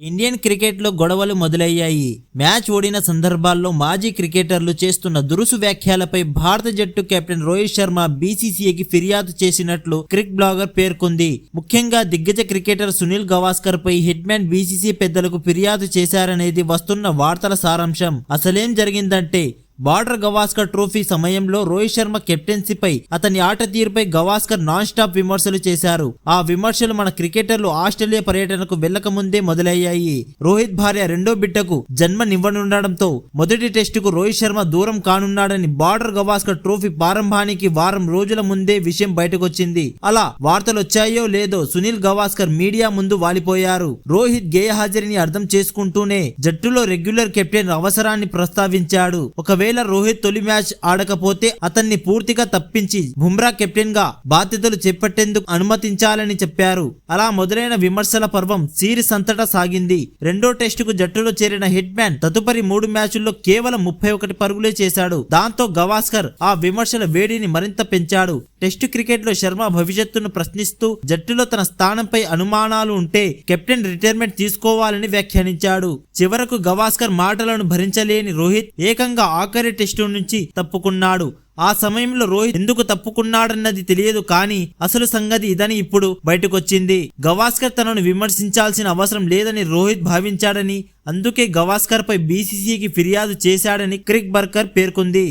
Indian క్రికెట్లో గొడవలు మొదలయ్యాయి. మ్యాచ్ ఓడిన సందర్భాల్లో మాజీ క్రికెటర్లు చేస్తున్న దురుసు వ్యాఖ్యలపై భారత జట్టు కెప్టెన్ రోహిత్ శర్మ బీసీసీఐకి ఫిర్యాదు చేసినట్లు క్రిక్ బ్లాగర్ పేర్కొంది. ముఖ్యంగా దిగ్గజ క్రికెటర్ సునీల్ గవాస్కర్ పై హిట్మ్యాన్ బీసీసీ పెద్దలకు ఫిర్యాదు చేశారనేది వస్తున్న వార్తల సారాంశం. అసలేం జరిగిందంటే బార్డర్ గవాస్కర్ ట్రోఫీ సమయంలో రోహిత్ శర్మ కెప్టెన్సీపై అతని ఆట తీరుపై గవాస్కర్ నాన్ స్టాప్ విమర్శలు చేశారు. ఆ విమర్శలు మన క్రికెటర్లు ఆస్ట్రేలియా పర్యటనకు వెళ్ళక ముందే మొదలయ్యాయి. రోహిత్ భార్య రెండో బిడ్డకు జన్మనివ్వనుండడంతో మొదటి టెస్టుకు రోహిత్ శర్మ దూరం కానున్నాడని బార్డర్ గవాస్కర్ ట్రోఫీ ప్రారంభానికి వారం రోజుల ముందే విషయం బయటకొచ్చింది. అలా వార్తలొచ్చాయో లేదో సునీల్ గవాస్కర్ మీడియా ముందు వాలిపోయారు. రోహిత్ గేయ హాజరిని అర్థం చేసుకుంటూనే జట్టులో రెగ్యులర్ కెప్టెన్ అవసరాన్ని ప్రస్తావించాడు. ఒకవేళ రోహిత్ తొలి మ్యాచ్ ఆడకపోతే అతన్ని పూర్తిగా తప్పించి బుమ్రా కెప్టెన్గా బాధ్యతలు చేపట్టేందుకు అనుమతించాలని చెప్పారు. అలా మొదలైన విమర్శల పర్వం సిరీస్ అంతటా సాగింది. రెండో టెస్టుకు జట్టులో చేరిన హిట్ మ్యాన్ తదుపరి మూడు మ్యాచుల్లో కేవలం ముప్పై ఒకటి పరుగులే చేశాడు. దాంతో గవాస్కర్ ఆ విమర్శల వేడిని మరింత పెంచాడు. టెస్టు క్రికెట్లో శర్మ భవిష్యత్తును ప్రశ్నిస్తూ జట్టులో తన స్థానంపై అనుమానాలు ఉంటే కెప్టెన్ రిటైర్మెంట్ తీసుకోవాలని వ్యాఖ్యానించాడు. చివరకు గవాస్కర్ మాటలను భరించలేని రోహిత్ ఏకంగా ఆఖరి టెస్టు నుంచి తప్పుకున్నాడు. ఆ సమయంలో రోహిత్ ఎందుకు తప్పుకున్నాడన్నది తెలియదు కానీ అసలు సంగతి ఇదని ఇప్పుడు బయటకొచ్చింది. గవాస్కర్ తనను విమర్శించాల్సిన అవసరం లేదని రోహిత్ భావించాడని అందుకే గవాస్కర్ పై బీసీసీకి ఫిర్యాదు చేశాడని క్రిక్ బర్కర్ పేర్కొంది.